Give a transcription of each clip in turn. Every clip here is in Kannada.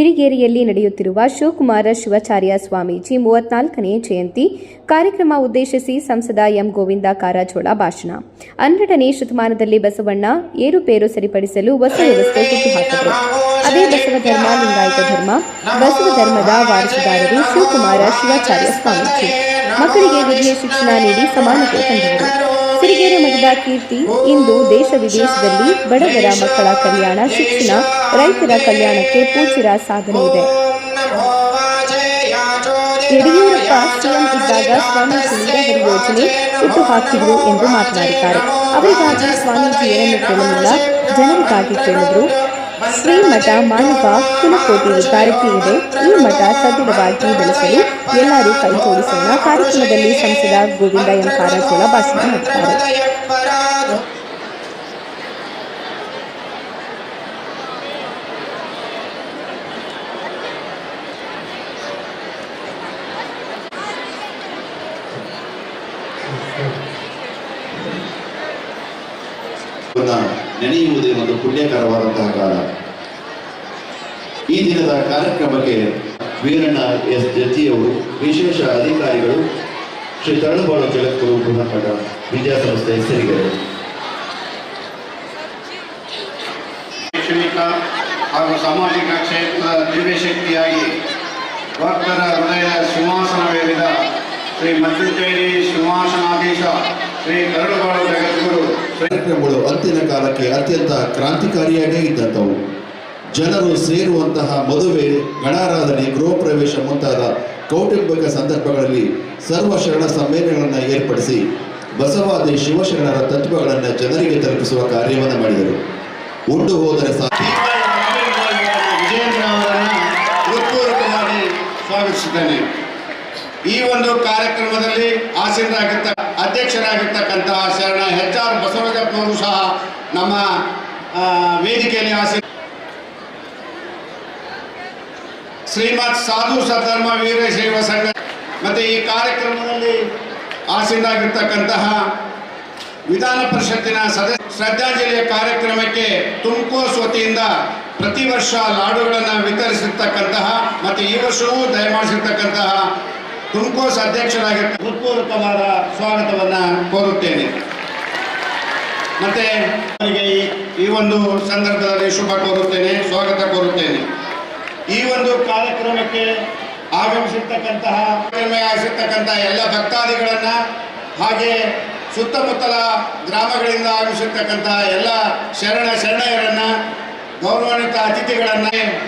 ಸಿರಿಗೇರಿಯಲ್ಲಿ ನಡೆಯುತ್ತಿರುವ ಶಿವಕುಮಾರ ಶಿವಾಚಾರ್ಯ ಸ್ವಾಮೀಜಿ ಮೂವತ್ನಾಲ್ಕನೇ ಜಯಂತಿ ಕಾರ್ಯಕ್ರಮ ಉದ್ದೇಶಿಸಿ ಸಂಸದ ಎಂ ಗೋವಿಂದ ಕಾರಜೋಳ ಭಾಷಣ. ಹನ್ನೆರಡನೇ ಶತಮಾನದಲ್ಲಿ ಬಸವಣ್ಣ ಏರುಪೇರು ಸರಿಪಡಿಸಲು ಹೊಸ ವ್ಯವಸ್ಥೆ ಹುಟ್ಟುಹಾಕಿದರು. ಅದೇ ಬಸವ ಧರ್ಮ, ಲಿಂಗಾಯತ ಧರ್ಮ, ಬಸವ ಧರ್ಮದ ವಾರಸುದಾರರು ಶಿವಕುಮಾರ ಶಿವಾಚಾರ್ಯ ಸ್ವಾಮೀಜಿ. ಮಕ್ಕಳಿಗೆ ವಿಧಿಯ ಶಿಕ್ಷಣ ನೀಡಿ ಸಮಾನತೆ ತಂದವರು ಸಿರಿಗೆರೆ ಮಠದ ಕೀರ್ತಿ ಇಂದು ದೇಶ ವಿದೇಶದಲ್ಲಿ ಬಡವರ ಮಕ್ಕಳ ಕಲ್ಯಾಣ, ಶಿಕ್ಷಣ, ರೈತರ ಕಲ್ಯಾಣಕ್ಕೆ ಪೂಜ್ಯರ ಸಾಧನೆ ಇದೆ. ಯಡಿಯೂರಪ್ಪ ಸಿಎಂ ಇದ್ದಾಗ ಸ್ವಾಮೀಜಿ ನೀರಾವರಿ ಯೋಜನೆ ಹುಟ್ಟು ಹಾಕಿದ್ರು ಎಂದು ಮಾತನಾಡಿದ್ದಾರೆ. ಅವರಿಗಾಗಿ ಸ್ವಾಮೀಜಿ ಏನನ್ನು ಕೇಳಲಿಲ್ಲ ಜನರಿಗಾಗಿ ಕೇಳಿದ್ರು. ಶ್ರೀಮಠ ಮಾನವ ಕುಲಕೋಟಿ ಉದ್ದಾರಕ್ಕೆ ಇದೆ ಈ ಮಠ ಸದೃಢವಾಗಿ ಬೆಳೆಸಲು ಎಲ್ಲರೂ ಕೈ ಜೋಡಿಸೋಣ ಕಾರ್ಯಕ್ರಮದಲ್ಲಿ ಸಂಸದ ಗೋವಿಂದ ಎಂ ಕಾರಜೋಳ ಭಾಷಣ ಮಾಡಿದ್ದಾರೆ ನೆನೆಯುವುದೇ ಒಂದು ಪುಣ್ಯಕರವಾದಂತಹ ಕಾಲ. ಈ ದಿನದ ಕಾರ್ಯಕ್ರಮಕ್ಕೆ ವೀರಣ್ಣ ಎಸ್. ಜತಿಯವರು ವಿಶೇಷ ಅಧಿಕಾರಿಗಳು, ಶ್ರೀ ತರಳುಬಾಳು ಜಗದ್ಗುರು ಬೃಹನ್ಮಠ ವಿದ್ಯಾಸಂಸ್ಥೆ ಹೆಸರಿಗೆ ಶೈಕ್ಷಣಿಕ ಹಾಗೂ ಸಾಮಾಜಿಕ ಕ್ಷೇತ್ರ ದಿವ್ಯಶಕ್ತಿಯಾಗಿ ಭಕ್ತರ ಹೃದಯ ಸಿಂಹಾಸನವೇರಿದ ಶ್ರೀ ಮಧ್ಯಂಜೇರಿ ಸಿಂಹಾಸನಾಧೀಶ ಶ್ರೀ ಜಗದ್ಗುರು ಕಾರ್ಯಕ್ರಮಗಳು ಅಂತಿನ ಕಾಲಕ್ಕೆ ಅತ್ಯಂತ ಕ್ರಾಂತಿಕಾರಿಯಾಗೇ ಇದ್ದಂಥವು. ಜನರು ಸೇರುವಂತಹ ಮದುವೆ ಗಣಾರಾಧನೆ ಗೃಹ ಪ್ರವೇಶ ಮುಂತಾದ ಕೌಟುಂಬಿಕ ಸಂದರ್ಭಗಳಲ್ಲಿ ಸರ್ವ ಶರಣ ಸಮ್ಮೇಳನಗಳನ್ನು ಏರ್ಪಡಿಸಿ ಬಸವಾದಿ ಶಿವಶರಣರ ತತ್ವಗಳನ್ನು ಜನರಿಗೆ ತಲುಪಿಸುವ ಕಾರ್ಯವನ್ನು ಮಾಡಿದರು. ಉಂಡು ಹೋದರೆ ಸಾಕು. ಸ್ವಾಗತಿಸುತ್ತೇನೆ. ಈ ಒಂದು ಕಾರ್ಯಕ್ರಮದಲ್ಲಿ ಆಸೀನರಾಗಿರ್ತ ಅಧ್ಯಕ್ಷರಾಗಿರ್ತಕ್ಕಂತಹ ಶರಣ ಎಚ್ ಆರ್ ಬಸವರಾಜಪ್ಪನವರು ಸಹ ನಮ್ಮ ವೇದಿಕೆಯಲ್ಲಿ ಆಸೀನ, ಶ್ರೀಮತ್ ಸಾಧು ಸದರ್ಮ ವೀರಶೈವ ಸಂಘ ಮತ್ತೆ ಈ ಕಾರ್ಯಕ್ರಮದಲ್ಲಿ ಆಸೀನರಾಗಿರ್ತಕ್ಕಂತಹ ವಿಧಾನ ಪರಿಷತ್ತಿನ ಸದಸ್ಯ ಶ್ರದ್ಧಾಂಜಲಿಯ ಕಾರ್ಯಕ್ರಮಕ್ಕೆ ತುಮಕೋಸ್ ವತಿಯಿಂದ ಪ್ರತಿ ವರ್ಷ ಲಾಡುಗಳನ್ನು ವಿತರಿಸಿರ್ತಕ್ಕಂತಹ ಮತ್ತು ಈ ವರ್ಷವೂ ದಯಮಾಡಿಸಿರ್ತಕ್ಕಂತಹ ತುಮಕೋಸ್ ಅಧ್ಯಕ್ಷರಾಗಿರ್ತ ಹೃತ್ಪೂರ್ವಕವಾದ ಸ್ವಾಗತವನ್ನ ಕೋರುತ್ತೇನೆ. ಮತ್ತೆ ಅವರಿಗೆ ಈ- ಒಂದು ಸಂದರ್ಭದಲ್ಲಿ ಶುಭ ಕೋರುತ್ತೇನೆ, ಸ್ವಾಗತ ಕೋರುತ್ತೇನೆ. ಈ ಒಂದು ಕಾರ್ಯಕ್ರಮಕ್ಕೆ ಆಗಮಿಸಿರ್ತಕ್ಕಂತಹ ಆಗಮಿಸಿರ್ತಕ್ಕಂತಹ ಎಲ್ಲ ಭಕ್ತಾದಿಗಳನ್ನ ಹಾಗೆ ಸುತ್ತಮುತ್ತಲ ಗ್ರಾಮಗಳಿಂದ ಆಗಮಿಸಿರ್ತಕ್ಕಂತಹ ಎಲ್ಲ ಶರಣ ಶರಣೆಯರನ್ನ ಗೌರವಾನ್ವಿತ ಅತಿಥಿಗಳನ್ನೇ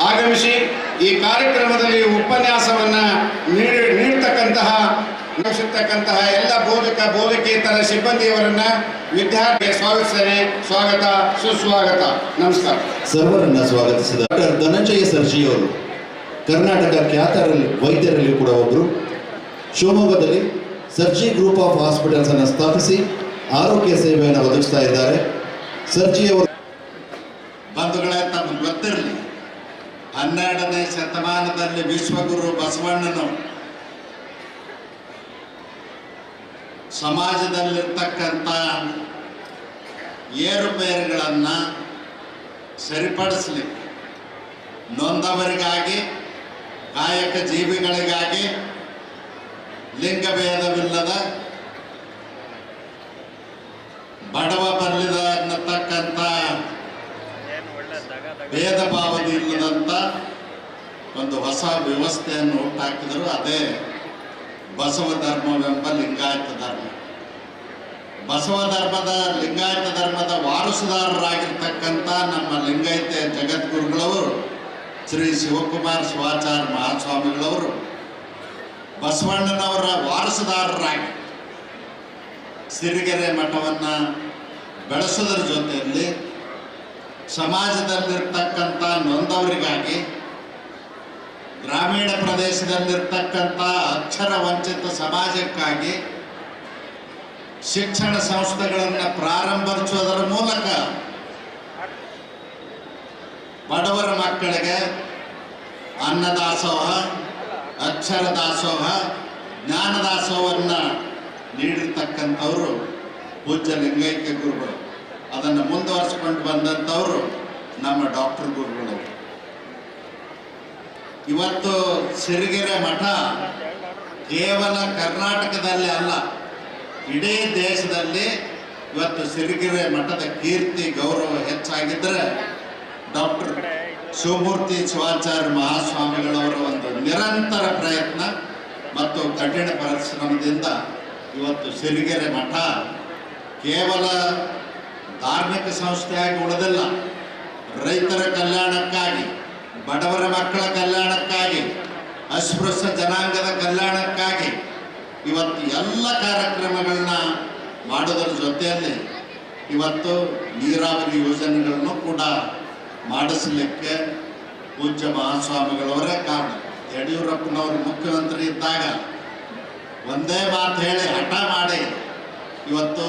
ಆಗಮಿಸಿ ಈ ಕಾರ್ಯಕ್ರಮದಲ್ಲಿ ಉಪನ್ಯಾಸವನ್ನ ನೀಡಿ ನೀಡ್ತಕ್ಕಂತಹ ಎಲ್ಲ ಬೋಧಕ, ಬೋಧಕೇತರ ಸಿಬ್ಬಂದಿಯವರನ್ನ ವಿದ್ಯಾರ್ಥಿಗೆ ಸ್ವಾಗತಿಸ್ತೇನೆ. ಸ್ವಾಗತ, ಸುಸ್ವಾಗತ. ನಮಸ್ಕಾರ. ಸರ್ವರನ್ನ ಸ್ವಾಗತಿಸಿದ ಡಾಕ್ಟರ್ ಧನಂಜಯ ಸರ್ಜಿಯವರು ಕರ್ನಾಟಕ ಖ್ಯಾತರಲ್ಲಿ, ವೈದ್ಯರಲ್ಲಿ ಕೂಡ ಒಬ್ಬರು ಶಿವಮೊಗ್ಗದಲ್ಲಿ ಸರ್ಜಿ ಗ್ರೂಪ್ ಆಫ್ ಹಾಸ್ಪಿಟಲ್ಸ್ ಅನ್ನು ಸ್ಥಾಪಿಸಿ ಆರೋಗ್ಯ ಸೇವೆಯನ್ನು ಒದಗಿಸ್ತಾ ಇದ್ದಾರೆ. ಸರ್ಜಿಯವರು ಹನ್ನೆರಡನೇ ಶತಮಾನದಲ್ಲಿ ವಿಶ್ವಗುರು ಬಸವಣ್ಣನು ಸಮಾಜದಲ್ಲಿರ್ತಕ್ಕಂಥ ಏರುಪೇರುಗಳನ್ನು ಸರಿಪಡಿಸಲಿಕ್ಕೆ ನೊಂದವರಿಗಾಗಿ ಕಾಯಕ ಜೀವಿಗಳಿಗಾಗಿ ಲಿಂಗಭೇದವಿಲ್ಲದ ಬಡವ ಬಲ್ಲಿದ ಅನ್ನತಕ್ಕಂಥ ಭೇದ ಭಾವದ ಇಲ್ಲದಂತ ಒಂದು ಹೊಸ ವ್ಯವಸ್ಥೆಯನ್ನು ಹುಟ್ಟಾಕಿದರು ಅದೇ ಬಸವ ಧರ್ಮವೆಂಬ ಲಿಂಗಾಯತ ಧರ್ಮ. ಬಸವ ಧರ್ಮದ ಲಿಂಗಾಯತ ಧರ್ಮದ ವಾರಸುದಾರರಾಗಿರ್ತಕ್ಕಂಥ ನಮ್ಮ ಲಿಂಗಾಯತ ಜಗದ್ಗುರುಗಳವರು ಶ್ರೀ ಶಿವಕುಮಾರ್ ಶಿವಾಚಾರ್ಯ ಮಹಾಸ್ವಾಮಿಗಳವರು ಬಸವಣ್ಣನವರ ವಾರಸುದಾರರಾಗಿ ಸಿರಿಗೆರೆ ಮಠವನ್ನು ಬೆಳೆಸೋದ್ರ ಜೊತೆಯಲ್ಲಿ ಸಮಾಜದಲ್ಲಿರ್ತಕ್ಕಂಥ ನೊಂದವರಿಗಾಗಿ ಗ್ರಾಮೀಣ ಪ್ರದೇಶದಲ್ಲಿರ್ತಕ್ಕಂಥ ಅಕ್ಷರ ವಂಚಿತ ಸಮಾಜಕ್ಕಾಗಿ ಶಿಕ್ಷಣ ಸಂಸ್ಥೆಗಳನ್ನು ಪ್ರಾರಂಭಿಸುವುದರ ಮೂಲಕ ಬಡವರ ಮಕ್ಕಳಿಗೆ ಅನ್ನದಾಸೋಹ ಅಕ್ಷರ ದಾಸೋಹ ಜ್ಞಾನದಾಸೋಹವನ್ನು ನೀಡಿರ್ತಕ್ಕಂಥವರು ಪೂಜ್ಯ ಲಿಂಗೈಕ್ಯ ಗುರುಗಳು. ಅದನ್ನು ಮುಂದುವರಿಸಿಕೊಂಡು ಬಂದಂಥವರು ನಮ್ಮ ಡಾಕ್ಟರ್ ಗುರುಗಳು. ಇವತ್ತು ಸಿರಿಗೆರೆ ಮಠ ಕೇವಲ ಕರ್ನಾಟಕದಲ್ಲಿ ಅಲ್ಲ, ಇಡೀ ದೇಶದಲ್ಲಿ ಇವತ್ತು ಸಿರಿಗೆರೆ ಮಠದ ಕೀರ್ತಿ, ಗೌರವ ಹೆಚ್ಚಾಗಿದ್ದರೆ ಡಾಕ್ಟರ್ ಶಿವಮೂರ್ತಿ ಶಿವಾಚಾರ್ಯ ಮಹಾಸ್ವಾಮಿಗಳವರ ಒಂದು ನಿರಂತರ ಪ್ರಯತ್ನ ಮತ್ತು ಕಠಿಣ ಪರಿಶ್ರಮದಿಂದ ಇವತ್ತು ಸಿರಿಗೆರೆ ಮಠ ಕೇವಲ ಧಾರ್ಮಿಕ ಸಂಸ್ಥೆಯಾಗಿ ಉಳಿದಿಲ್ಲ, ರೈತರ ಕಲ್ಯಾಣಕ್ಕಾಗಿ, ಬಡವರ ಮಕ್ಕಳ ಕಲ್ಯಾಣಕ್ಕಾಗಿ, ಅಸ್ಪೃಶ್ಯ ಜನಾಂಗದ ಕಲ್ಯಾಣಕ್ಕಾಗಿ ಇವತ್ತು ಎಲ್ಲ ಕಾರ್ಯಕ್ರಮಗಳನ್ನ ಮಾಡೋದ್ರ ಜೊತೆಯಲ್ಲಿ ಇವತ್ತು ನೀರಾವರಿ ಯೋಜನೆಗಳನ್ನು ಕೂಡ ಮಾಡಿಸಲಿಕ್ಕೆ ಪೂಜ್ಯ ಮಹಾಸ್ವಾಮಿಗಳವರೇ ಕಾರಣ. ಯಡಿಯೂರಪ್ಪನವರು ಮುಖ್ಯಮಂತ್ರಿ ಇದ್ದಾಗ ಒಂದೇ ಮಾತು ಹೇಳಿ ಹಠ ಮಾಡಿ ಇವತ್ತು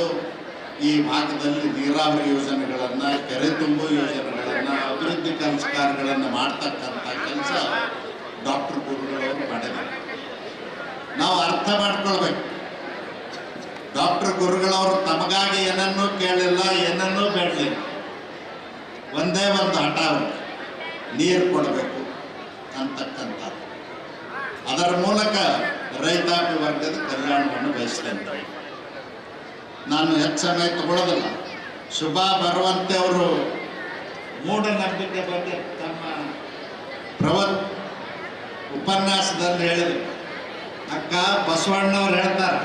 ಈ ಭಾಗದಲ್ಲಿ ನೀರಾವರಿ ಯೋಜನೆಗಳನ್ನು ಕೆರೆ ತುಂಬು ಯೋಜನೆಗಳನ್ನು, ಅಭಿವೃದ್ಧಿ ಸಂಸ್ಕಾರಗಳನ್ನು ಮಾಡ್ತಕ್ಕಂಥ ಕೆಲಸ ಡಾಕ್ಟರ್ ಗುರುಗಳವರು ಮಾಡಿದ್ದಾರೆ. ನಾವು ಅರ್ಥ ಮಾಡ್ಕೊಳ್ಬೇಕು. ಡಾಕ್ಟರ್ ಗುರುಗಳವರು ತಮಗಾಗಿ ಏನನ್ನೂ ಕೇಳಿಲ್ಲ, ಏನನ್ನೂ ಬೇಡಲಿಲ್ಲ. ಒಂದೇ ಒಂದು ಹಠ ನೀರು ಕೊಡಬೇಕು ಅಂತಕ್ಕಂಥ ಅದರ ಮೂಲಕ ರೈತಾಪಿ ವರ್ಗದ ಕಲ್ಯಾಣವನ್ನು ಬಯಸ್ತೇನೆ ನಾನು ಹೆಚ್ಚು ಸಮಯ ತಗೊಳ್ಳೋದಿಲ್ಲ ಶುಭ ಬರುವಂತೆ ಅವರು ಮೂಢನಂಬಿಕೆ ಬಗ್ಗೆ ತಮ್ಮ ಪ್ರವತ್ ಉಪನ್ಯಾಸದಲ್ಲಿ ಹೇಳಿದರು. ಅಕ್ಕ ಬಸವಣ್ಣವ್ರು ಹೇಳ್ತಾರೆ.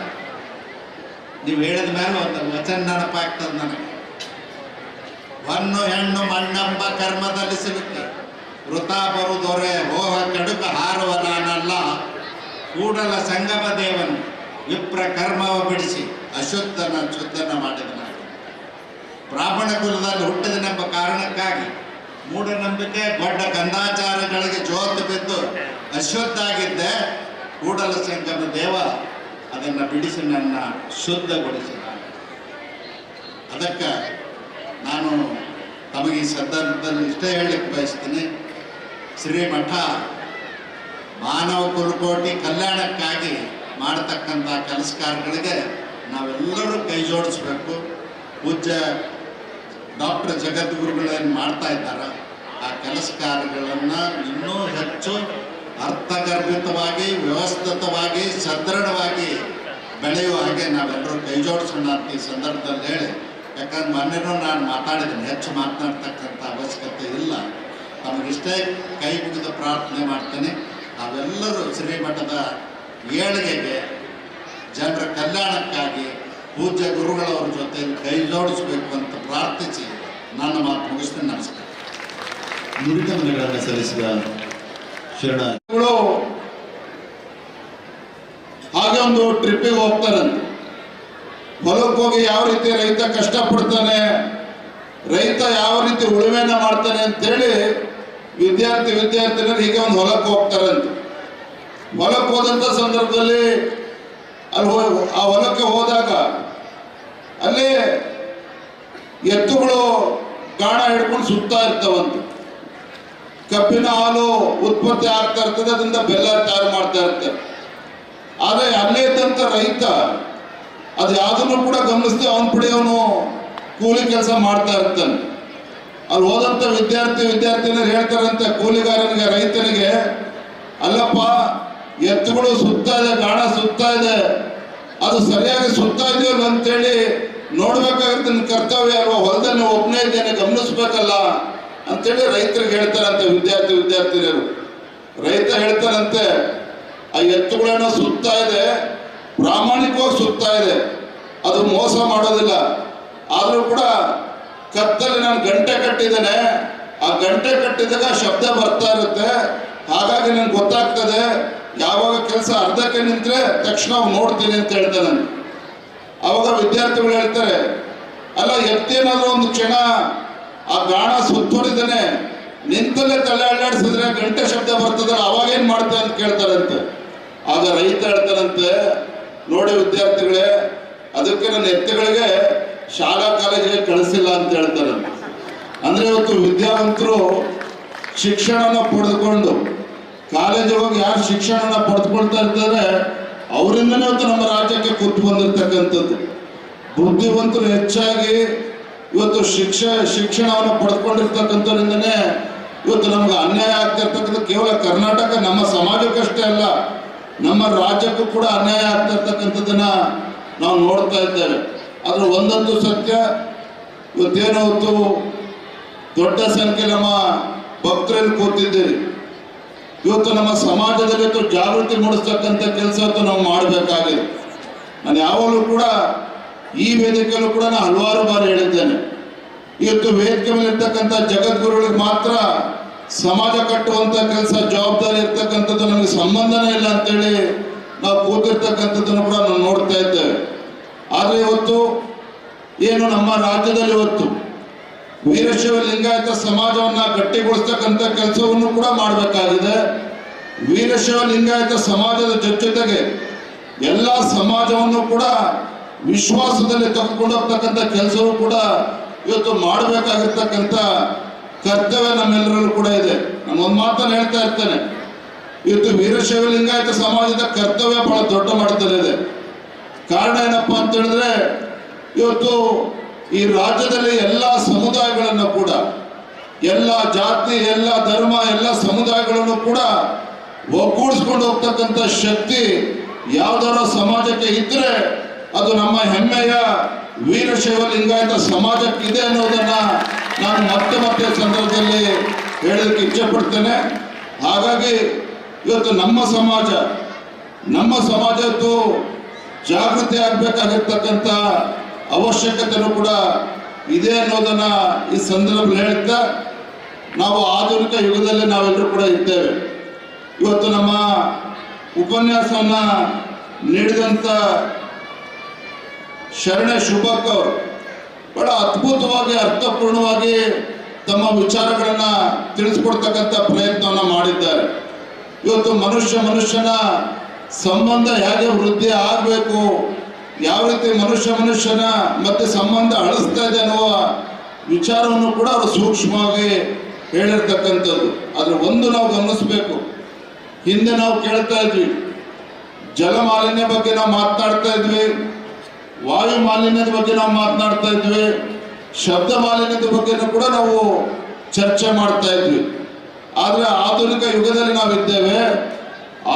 ನೀವು ಹೇಳಿದ ಮೇಲೆ ಒಂದು ವಚನ ನೆನಪಾಗ್ತದೆ ನನಗೆ. ಹೊನ್ನು ಹೆಣ್ಣು ಮಣ್ಣಂಬ ಕರ್ಮದಲ್ಲಿ ಸಿಗುತ್ತೆ. ವೃತ ಬರುದೊರೆ ಹೋಹ ಕಡುಕ ಹಾರುವ ನಾನಲ್ಲ. ಕೂಡಲ ಸಂಗಮ ದೇವನು ವಿಪ್ರ ಕರ್ಮವ ಬಿಡಿಸಿ. ಅಶುದ್ಧನ ಶುದ್ಧನ ಮಾಡಿದ ಬ್ರಾಹ್ಮಣ ಕುಲದಲ್ಲಿ ಹುಟ್ಟಿದನೆಂಬ ಕಾರಣಕ್ಕಾಗಿ ಮೂಢನಂಬಿಕೆ ದೊಡ್ಡ ಗಂಧಾಚಾರಗಳಿಗೆ ಜೋತು ಬಿದ್ದು ಅಶುದ್ಧ ಆಗಿದ್ದೆ, ಕೂಡಲ ಸಂಗಮ ದೇವ ಅದನ್ನು ಬಿಡಿಸಿ ನನ್ನ ಶುದ್ಧಗೊಳಿಸಿದ. ಅದಕ್ಕೆ ನಾನು ತಮಗೆ ಈ ಸಂದರ್ಭದಲ್ಲಿ ಇಷ್ಟೇ ಹೇಳಲಿಕ್ಕೆ ಬಯಸ್ತೀನಿ. ಶ್ರೀಮಠ ಮಾನವ ಕುಲಕೋಟಿ ಕಲ್ಯಾಣಕ್ಕಾಗಿ ಮಾಡತಕ್ಕಂಥ ಕೆಲಸ ಕಾರ್ಯಗಳಿಗೆ ನಾವೆಲ್ಲರೂ ಕೈ ಜೋಡಿಸ್ಬೇಕು. ಪೂಜ್ಯ ಡಾಕ್ಟರ್ ಜಗದ್ಗುರುಗಳೇನು ಮಾಡ್ತಾ ಇದ್ದಾರೆ? ಆ ಕೆಲಸ ಕಾರ್ಯಗಳನ್ನು ಇನ್ನೂ ಹೆಚ್ಚು ಅರ್ಥಗರ್ಭಿತವಾಗಿ, ವ್ಯವಸ್ಥಿತವಾಗಿ, ಸದೃಢವಾಗಿ ಬೆಳೆಯುವ ಹಾಗೆ ನಾವೆಲ್ಲರೂ ಕೈ ಜೋಡಿಸೋಣ ಅಂತ ಈ ಸಂದರ್ಭದಲ್ಲಿ ಹೇಳಿ. ಯಾಕಂದ್ರೆ ಮೊನ್ನೆನೂ ನಾನು ಮಾತಾಡಿದ್ದೀನಿ, ಹೆಚ್ಚು ಮಾತನಾಡ್ತಕ್ಕಂಥ ಅವಶ್ಯಕತೆ ಇಲ್ಲ. ತಮಗಿಷ್ಟೇ ಕೈ ಮುಗಿದು ಪ್ರಾರ್ಥನೆ ಮಾಡ್ತೇನೆ. ನಾವೆಲ್ಲರೂ ಶ್ರೀಮಠದ ಏಳಿಗೆಗೆ ಜನರ ಕಲ್ಯಾಣಕ್ಕಾಗಿ ಪೂಜ್ಯ ಗುರುಗಳವರ ಜೊತೆ ಕೈ ಜೋಡಿಸಬೇಕು ಅಂತ ಪ್ರಾರ್ಥಿಸಿ ನನ್ನ ಮಾತು ಮುಗಿಸ್ತೇನೆ ನಮಸ್ಕಾರ. ನುಡಿದ ಮನೆಗಳನ್ನು ಸಲ್ಲಿಸಿದ ಶರಣ. ಒಂದು ಟ್ರಿಪ್ಪಿಗೆ ಹೋಗ್ತಾರಂತೆ ಹೊಲಕ್ಕೆ ಹೋಗಿ ಯಾವ ರೀತಿ ರೈತ ಕಷ್ಟಪಡ್ತಾನೆ ರೈತ ಯಾವ ರೀತಿ ಉಳುಮೆನ ಮಾಡ್ತಾನೆ ಅಂತೇಳಿ ವಿದ್ಯಾರ್ಥಿ ವಿದ್ಯಾರ್ಥಿನಿಯರು ಹೀಗೆ ಒಂದು ಹೊಲಕ್ಕೆ ಹೋಗ್ತಾರಂತೆ. ಹೊಲಕ್ಕೆ ಹೋದಂಥ ಸಂದರ್ಭದಲ್ಲಿ ಅಲ್ಲಿ ಆ ಹೊಲಕ್ಕೆ ಹೋದಾಗ ಅಲ್ಲಿ ಎತ್ತುಗಳು ಗಾಣ ಹಿಡ್ಕೊಂಡು ಸುತ್ತಾ ಇರ್ತಾವಂತೆ. ಕಬ್ಬಿನ ಹಾಲು ಉತ್ಪತ್ತಿ ಆಗ್ತಾ ಇರ್ತದೆ, ಅದರಿಂದ ಬೆಲ್ಲ ತಯಾರು ಮಾಡ್ತಾ ಇರ್ತಾರೆ ಆದರೆ ಅಲ್ಲೇ ಇದ್ದಂಥ ರೈತ, ಅದು ಯಾವುದನ್ನು ಕೂಡ ಗಮನಿಸದೆ ಅವನ ಪಡೆ ಅವನು ಕೂಲಿ ಕೆಲಸ ಮಾಡ್ತಾ ಇರ್ತಾನೆ. ಅಲ್ಲಿ ಹೋದಂಥ ವಿದ್ಯಾರ್ಥಿ ವಿದ್ಯಾರ್ಥಿನಿಯರು ಹೇಳ್ತಾರಂತೆ ಕೂಲಿಗಾರನಿಗೆ, ರೈತನಿಗೆ, ಅಲ್ಲಪ್ಪ, ಎತ್ತುಗಳು ಸುತ್ತಾ ಇದೆ, ಗಾಣ ಸುತ್ತಾ ಇದೆ, ಅದು ಸರಿಯಾಗಿ ಸುತ್ತಾ ಇದೆಯಲ್ಲ ಅಂತೇಳಿ ನೋಡ್ಬೇಕಾಗಿರುತ್ತೆ ನಿನ್ನ ಕರ್ತವ್ಯ ಅಲ್ವಾ? ಹೊಲದಲ್ಲಿ ಒಬ್ಬನೇ ಇದ್ದೇನೆ, ಗಮನಿಸ್ಬೇಕಲ್ಲ ಅಂತೇಳಿ ರೈತರಿಗೆ ಹೇಳ್ತಾರಂತೆ ವಿದ್ಯಾರ್ಥಿ, ವಿದ್ಯಾರ್ಥಿನಿಯರು. ರೈತ ಹೇಳ್ತಾರಂತೆ, ಆ ಎತ್ತುಗಳೇನೋ ಸುತ್ತಾ ಇದೆ, ಪ್ರಾಮಾಣಿಕವಾಗಿ ಸುತ್ತಾ ಇದೆ. ಅದು ಮೋಸ ಮಾಡೋದಿಲ್ಲ. ಆದರೂ ಕೂಡ ಕತ್ತಲ್ಲಿ ನಾನು ಗಂಟೆ ಕಟ್ಟಿದ್ದೇನೆ. ಆ ಗಂಟೆ ಕಟ್ಟಿದಾಗ ಶಬ್ದ ಬರ್ತಾ ಇರುತ್ತೆ. ಹಾಗಾಗಿ ನನಗೆ ಗೊತ್ತಾಗ್ತದೆ, ಯಾವಾಗ ಕೆಲಸ ಅರ್ಧಕ್ಕೆ ನಿಂತರೆ ತಕ್ಷಣ ನೋಡ್ತೀನಿ ಅಂತ ಹೇಳ್ತಾನೆ. ಅವಾಗ ವಿದ್ಯಾರ್ಥಿಗಳು ಹೇಳ್ತಾರೆ, ಅಲ್ಲ, ಎತ್ತೇನಾದ್ರೂ ಒಂದು ಕ್ಷಣ ಆ ಗಾಣ ಸುತ್ತುವರಿದಾನೆ ನಿಂತಲ್ಲೇ ತಲೆ ಅಲ್ಲಾಡಿಸಿದ್ರೆ ಗಂಟೆ ಶಬ್ದ ಬರ್ತದಲ್ಲ ಏನ್ ಮಾಡ್ತಾರೆ ಅಂತ ಕೇಳ್ತಾರಂತೆ. ಆಗ ರೈತ ಹೇಳ್ತಾರಂತೆ ನೋಡಿ ವಿದ್ಯಾರ್ಥಿಗಳೇ, ಅದಕ್ಕೆ ನನ್ನ ಎತ್ತುಗಳಿಗೆ ಶಾಲಾ ಕಾಲೇಜಿಗೆ ಕಳಿಸಿಲ್ಲ ಅಂತ ಹೇಳ್ತಾರಂತೆ ಅಂದ್ರೆ ಇವತ್ತು ವಿದ್ಯಾವಂತರು ಶಿಕ್ಷಣನ ಪಡೆದುಕೊಂಡು, ಕಾಲೇಜ್ ಹೋಗಿ ಯಾರು ಶಿಕ್ಷಣನ ಪಡೆದುಕೊಳ್ತಾ ಇರ್ತಾರೆ ಅವರಿಂದನೇ ಇವತ್ತು ನಮ್ಮ ರಾಜ್ಯಕ್ಕೆ ಕೊಟ್ಟು ಬಂದಿರತಕ್ಕಂಥದ್ದು. ಬುದ್ಧಿವಂತರು ಹೆಚ್ಚಾಗಿ ಇವತ್ತು ಶಿಕ್ಷ, ಶಿಕ್ಷಣವನ್ನು ಪಡೆದುಕೊಂಡಿರ್ತಕ್ಕಂಥದ್ರಿಂದನೇ ಇವತ್ತು ನಮ್ಗೆ ಅನ್ಯಾಯ ಆಗ್ತಾ ಇರ್ತಕ್ಕಂಥ ಕೇವಲ ಕರ್ನಾಟಕ ನಮ್ಮ ಸಮಾಜಕ್ಕಷ್ಟೇ ಅಲ್ಲ, ನಮ್ಮ ರಾಜ್ಯಕ್ಕೂ ಕೂಡ ಅನ್ಯಾಯ ಆಗ್ತಾ ಇರ್ತಕ್ಕಂಥದ್ದನ್ನ ನಾವು ನೋಡ್ತಾ ಇದ್ದೇವೆ. ಆದ್ರೆ ಒಂದೊಂದು ಸತ್ಯ, ಇವತ್ತೇನೋ ದೊಡ್ಡ ಸಂಖ್ಯೆ ನಮ್ಮ ಭಕ್ತರಲ್ಲಿ ಕೂತಿದ್ದೀರಿ. ಇವತ್ತು ನಮ್ಮ ಸಮಾಜದಲ್ಲಿ ಜಾಗೃತಿ ಮೂಡಿಸ್ತಕ್ಕಂಥ ಕೆಲಸ ನಾವು ಮಾಡಬೇಕಾಗಿದೆ. ನಾನು ಯಾವಾಗಲೂ ಕೂಡ ಈ ವೇದಿಕೆಯಲ್ಲೂ ಕೂಡ ನಾನು ಹಲವಾರು ಬಾರಿ ಹೇಳಿದ್ದೇನೆ. ಇವತ್ತು ವೇದಿಕೆ ಮೇಲೆ ಇರ್ತಕ್ಕಂಥ ಜಗದ್ಗುರುಗಳಿಗೆ ಮಾತ್ರ ಸಮಾಜ ಕಟ್ಟುವಂತ ಕೆಲಸ ಜವಾಬ್ದಾರಿ ಇರ್ತಕ್ಕಂಥದ್ದು ನಮಗೆ ಸಂಬಂಧನೇ ಇಲ್ಲ ಅಂತೇಳಿ ನಾವು ಕೂತಿರ್ತಕ್ಕಂಥದ್ದನ್ನು ಕೂಡ ನಾವು ನೋಡ್ತಾ ಇದ್ದೇವೆ. ಆದರೆ ಇವತ್ತು ಏನು ನಮ್ಮ ರಾಜ್ಯದಲ್ಲಿ ಇವತ್ತು ವೀರಶೈವ ಲಿಂಗಾಯತ ಸಮಾಜವನ್ನ ಗಟ್ಟಿಗೊಳಿಸ್ತಕ್ಕಂಥ ಕೆಲಸವನ್ನು ಕೂಡ ಮಾಡಬೇಕಾಗಿದೆ. ವೀರಶೈವ ಲಿಂಗಾಯತ ಸಮಾಜದ ಜೊತೆಗೆ ಎಲ್ಲ ಸಮಾಜವನ್ನು ಕೂಡ ವಿಶ್ವಾಸದಲ್ಲಿ ತೆಗೆದುಕೊಂಡು ಹೋಗ್ತಕ್ಕಂಥ ಕೆಲಸವೂ ಕೂಡ ಇವತ್ತು ಮಾಡಬೇಕಾಗಿರ್ತಕ್ಕಂಥ ಕರ್ತವ್ಯ ನಮ್ಮೆಲ್ಲರಲ್ಲೂ ಕೂಡ ಇದೆ. ನಾನು ಒಂದು ಮಾತನ್ನು ಹೇಳ್ತಾ ಇರ್ತೇನೆ. ಇವತ್ತು ವೀರಶೈವ ಲಿಂಗಾಯತ ಸಮಾಜದ ಕರ್ತವ್ಯ ಬಹಳ ದೊಡ್ಡ ಮಟ್ಟದಲ್ಲಿದೆ. ಕಾರಣ ಏನಪ್ಪಾ ಅಂತ ಹೇಳಿದ್ರೆ, ಇವತ್ತು ಈ ರಾಜ್ಯದಲ್ಲಿ ಎಲ್ಲ ಸಮುದಾಯಗಳನ್ನು ಕೂಡ, ಎಲ್ಲ ಜಾತಿ, ಎಲ್ಲ ಧರ್ಮ, ಎಲ್ಲ ಸಮುದಾಯಗಳನ್ನು ಕೂಡ ಒಗ್ಗೂಡಿಸ್ಕೊಂಡು ಹೋಗ್ತಕ್ಕಂಥ ಶಕ್ತಿ ಯಾವ್ದಾರ ಸಮಾಜಕ್ಕೆ ಇದ್ರೆ ಅದು ನಮ್ಮ ಹೆಮ್ಮೆಯ ವೀರಶೈವ ಲಿಂಗಾಯತ ಸಮಾಜಕ್ಕಿದೆ ಅನ್ನೋದನ್ನ ನಾನು ಮತ್ತೆ ಮತ್ತೆ ಸಂದರ್ಭದಲ್ಲಿ ಹೇಳೋದಕ್ಕೆ ಇಚ್ಛೆ ಪಡ್ತೇನೆ ಹಾಗಾಗಿ ಇವತ್ತು ನಮ್ಮ ಸಮಾಜ, ನಮ್ಮ ಸಮಾಜದ್ದು ಜಾಗೃತಿ ಆಗ್ಬೇಕಾಗಿರ್ತಕ್ಕಂಥ ಅವಶ್ಯಕತೆನೂ ಕೂಡ ಇದೆ ಅನ್ನೋದನ್ನ ಈ ಸಂದರ್ಭದಲ್ಲಿ ಹೇಳ್ತಾ ನಾವು ಆಧುನಿಕ ಯುಗದಲ್ಲಿ ನಾವೆಲ್ಲರೂ ಕೂಡ ಇದ್ದೇವೆ ಇವತ್ತು ನಮ್ಮ ಉಪನ್ಯಾಸವನ್ನ ನೀಡಿದಂಥ ಶರಣ ಶುಭಕ್ ಅವರು ಬಹಳ ಅದ್ಭುತವಾಗಿ, ಅರ್ಥಪೂರ್ಣವಾಗಿ ತಮ್ಮ ವಿಚಾರಗಳನ್ನ ತಿಳಿಸ್ಕೊಡ್ತಕ್ಕಂಥ ಪ್ರಯತ್ನವನ್ನ ಮಾಡಿದ್ದಾರೆ. ಇವತ್ತು ಮನುಷ್ಯ ಮನುಷ್ಯನ ಸಂಬಂಧ ಹೇಗೆ ವೃದ್ಧಿ ಆಗಬೇಕು ಯಾವ ರೀತಿ ಮನುಷ್ಯ ಮನುಷ್ಯನ ಮತ್ತೆ ಸಂಬಂಧ ಅಳಿಸ್ತಾ ಇದೆ ಅನ್ನುವ ವಿಚಾರವನ್ನು ಕೂಡ ಅವರು ಸೂಕ್ಷ್ಮವಾಗಿ ಹೇಳಿರ್ತಕ್ಕಂಥದ್ದು. ಆದರೆ ಒಂದು ನಾವು ಗಮನಿಸಬೇಕು. ಹಿಂದೆ ನಾವು ಕೇಳ್ತಾ ಇದ್ವಿ, ಜಲ ಮಾಲಿನ್ಯ ಬಗ್ಗೆ ನಾವು ಮಾತನಾಡ್ತಾ ಇದ್ವಿ, ವಾಯು ಮಾಲಿನ್ಯದ ಬಗ್ಗೆ ನಾವು ಮಾತನಾಡ್ತಾ ಇದ್ವಿ, ಶಬ್ದ ಮಾಲಿನ್ಯದ ಬಗ್ಗೆನೂ ಕೂಡ ನಾವು ಚರ್ಚೆ ಮಾಡ್ತಾ ಇದ್ವಿ. ಆದರೆ ಆಧುನಿಕ ಯುಗದಲ್ಲಿ ನಾವಿದ್ದೇವೆ,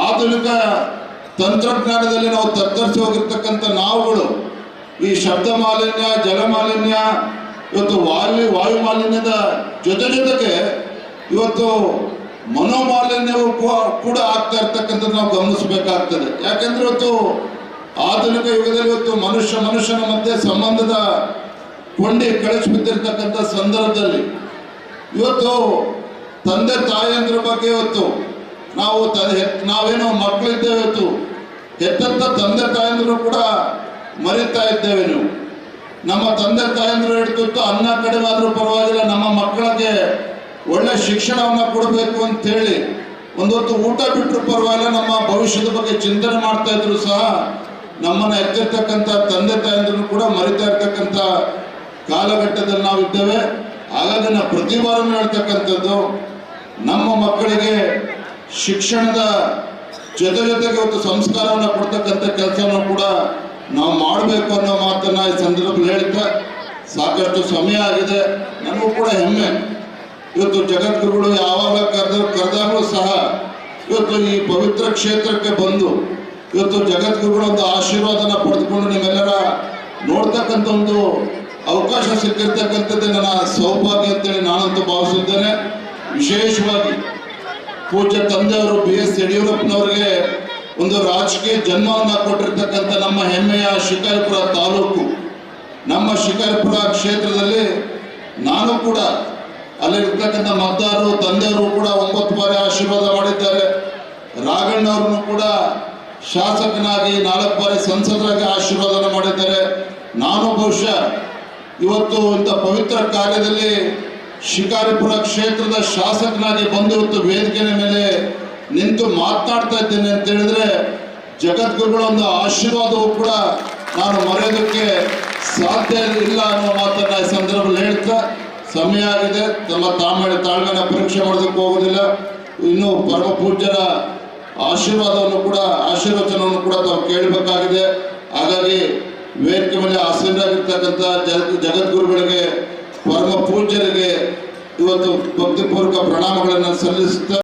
ಆಧುನಿಕ ತಂತ್ರಜ್ಞಾನದಲ್ಲಿ ನಾವು ತತ್ತರಿಸಿ ಹೋಗಿರ್ತಕ್ಕಂಥ ನಾವುಗಳು ಈ ಶಬ್ದ ಮಾಲಿನ್ಯ, ಜಲ ಮಾಲಿನ್ಯ, ಇವತ್ತು ವಾಯು ವಾಯು ಮಾಲಿನ್ಯದ ಜೊತೆ ಜೊತೆಗೆ ಇವತ್ತು ಮನೋಮಾಲಿನ್ಯವು ಕೂಡ ಆಗ್ತಾ ಇರ್ತಕ್ಕಂಥದ್ದು ನಾವು ಗಮನಿಸಬೇಕಾಗ್ತದೆ. ಯಾಕೆಂದ್ರೆ ಇವತ್ತು ಆಧುನಿಕ ಯುಗದಲ್ಲಿ ಇವತ್ತು ಮನುಷ್ಯ, ಮನುಷ್ಯನ ಮಧ್ಯೆ ಸಂಬಂಧದ ಕೊಂಡಿ ಕಳಿಸ್ಬಿಟ್ಟಿರ್ತಕ್ಕಂಥ ಸಂದರ್ಭದಲ್ಲಿ ಇವತ್ತು ತಂದೆ ತಾಯಿಯಂದ್ರ ಬಗ್ಗೆ ಇವತ್ತು ನಾವು ನಾವೇನೋ ಮಕ್ಕಳಿದ್ದೇವೆ ಇವತ್ತು ಹೆತ್ತಂತ ತಂದೆ ತಾಯಂದ್ರು ಕೂಡ ಮರಿತಾ ಇದ್ದೇವೆ ನೀವು. ನಮ್ಮ ತಂದೆ ತಾಯಂದ್ರು ಹಿಡಿದು ಅನ್ನ ಕಡಿಮೆ ಪರವಾಗಿಲ್ಲ, ನಮ್ಮ ಮಕ್ಕಳಿಗೆ ಒಳ್ಳೆ ಶಿಕ್ಷಣವನ್ನ ಕೊಡಬೇಕು ಅಂತ ಹೇಳಿ ಒಂದೊತ್ತು ಊಟ ಬಿಟ್ಟರು ಪರವಾಗಿಲ್ಲ, ನಮ್ಮ ಭವಿಷ್ಯದ ಬಗ್ಗೆ ಚಿಂತನೆ ಮಾಡ್ತಾ ಇದ್ರು ಸಹ ನಮ್ಮನ್ನು ಎತ್ತಿರ್ತಕ್ಕಂಥ ತಂದೆ ತಾಯಂದ್ರು ಕೂಡ ಮರಿತಾ ಇರ್ತಕ್ಕಂಥ ಕಾಲಘಟ್ಟದಲ್ಲಿ ನಾವು ಇದ್ದೇವೆ. ಹಾಗಾಗಿ ನಾವು ಪ್ರತಿ ಹೇಳ್ತಕ್ಕಂಥದ್ದು, ನಮ್ಮ ಮಕ್ಕಳಿಗೆ ಶಿಕ್ಷಣದ ಜೊತೆ ಜೊತೆಗೆ ಒಂದು ಸಂಸ್ಕಾರವನ್ನು ಕೊಡ್ತಕ್ಕಂಥ ಕೆಲಸವನ್ನು ಕೂಡ ನಾವು ಮಾಡಬೇಕು ಅನ್ನೋ ಮಾತನ್ನ ಈ ಸಂದರ್ಭದಲ್ಲಿ ಹೇಳ್ತಾ ಸಾಕಷ್ಟು ಸಮಯ ಆಗಿದೆ. ನನಗೂ ಕೂಡ ಹೆಮ್ಮೆ. ಇವತ್ತು ಜಗದ್ಗುರುಗಳು ಯಾವಾಗ ಕರೆದ, ಕರೆದಾಗಲೂ ಸಹ ಇವತ್ತು ಈ ಪವಿತ್ರ ಕ್ಷೇತ್ರಕ್ಕೆ ಬಂದು ಇವತ್ತು ಜಗದ್ಗುರುಗಳ ಒಂದು ಆಶೀರ್ವಾದನ ಪಡೆದುಕೊಂಡು ನಿಮ್ಮೆಲ್ಲರ ನೋಡ್ತಕ್ಕಂಥ ಒಂದು ಅವಕಾಶ ಸಿಕ್ಕಿರ್ತಕ್ಕಂಥದ್ದೇ ನನ್ನ ಸೌಭಾಗ್ಯ ಅಂತೇಳಿ ನಾನಂತೂ ಭಾವಿಸಿದ್ದೇನೆ ವಿಶೇಷವಾಗಿ ಪೂಜ್ಯ ತಂದೆಯವರು ಬಿ ಎಸ್ ಯಡಿಯೂರಪ್ಪನವ್ರಿಗೆ ಒಂದು ರಾಜಕೀಯ ಜನ್ಮವನ್ನ ಕೊಟ್ಟಿರ್ತಕ್ಕಂಥ ನಮ್ಮ ಹೆಮ್ಮೆಯ ಶಿಕಾರಿಪುರ ತಾಲೂಕು. ನಮ್ಮ ಶಿಕಾರಿಪುರ ಕ್ಷೇತ್ರದಲ್ಲಿ ನಾನು ಕೂಡ ಅಲ್ಲಿರ್ತಕ್ಕಂಥ ಮತದಾರರು, ತಂದೆಯವರು ಕೂಡ ಒಂಬತ್ತು ಬಾರಿ ಆಶೀರ್ವಾದ ಮಾಡಿದ್ದಾರೆ. ರಾಘಣ್ಣವ್ರನ್ನು ಕೂಡ ಶಾಸಕನಾಗಿ ನಾಲ್ಕು ಬಾರಿ ಸಂಸದರಾಗಿ ಆಶೀರ್ವಾದನ ಮಾಡಿದ್ದಾರೆ. ನಾನು ಬಹುಶಃ ಇವತ್ತು ಇಂಥ ಪವಿತ್ರ ಕಾರ್ಯದಲ್ಲಿ ಶಿಕಾರಿಪುರ ಕ್ಷೇತ್ರದ ಶಾಸಕನಾಗಿ ಬಂದು ಇವತ್ತು ವೇದಿಕೆಯ ಮೇಲೆ ನಿಂತು ಮಾತಾಡ್ತಾ ಇದ್ದೇನೆ ಅಂತ ಹೇಳಿದ್ರೆ ಜಗದ್ಗುರುಗಳ ಒಂದು ಆಶೀರ್ವಾದವು ಕೂಡ ನಾನು ಮರೆಯೋದಕ್ಕೆ ಸಾಧ್ಯ ಇಲ್ಲ ಅನ್ನೋ ಮಾತನ್ನ ಈ ಸಂದರ್ಭದಲ್ಲಿ ಹೇಳ್ತಾ ಸಮಯ ಆಗಿದೆ. ತಮ್ಮ ತಾಮೇಳ ತಾಳ್ಮೆನ ಪರೀಕ್ಷೆ ಮಾಡೋದಕ್ಕೆ ಹೋಗೋದಿಲ್ಲ ಇನ್ನು ಪರಮ ಪೂಜ್ಯರ ಆಶೀರ್ವಾದವನ್ನು ಕೂಡ, ಆಶೀರ್ವಚನವನ್ನು ಕೂಡ ತಾವು ಕೇಳಬೇಕಾಗಿದೆ. ಹಾಗಾಗಿ ವೇದಿಕೆ ಮೇಲೆ ಆಸೀನರಾಗಿರ್ತಕ್ಕಂಥ ಜಗದ್, ಜಗದ್ಗುರುಗಳಿಗೆ ಪರಮ ಪೂಜ್ಯರಿಗೆ ಇವತ್ತು ಭಕ್ತಿಪೂರ್ವಕ ಪ್ರಣಾಮಗಳನ್ನು ಸಲ್ಲಿಸುತ್ತಾ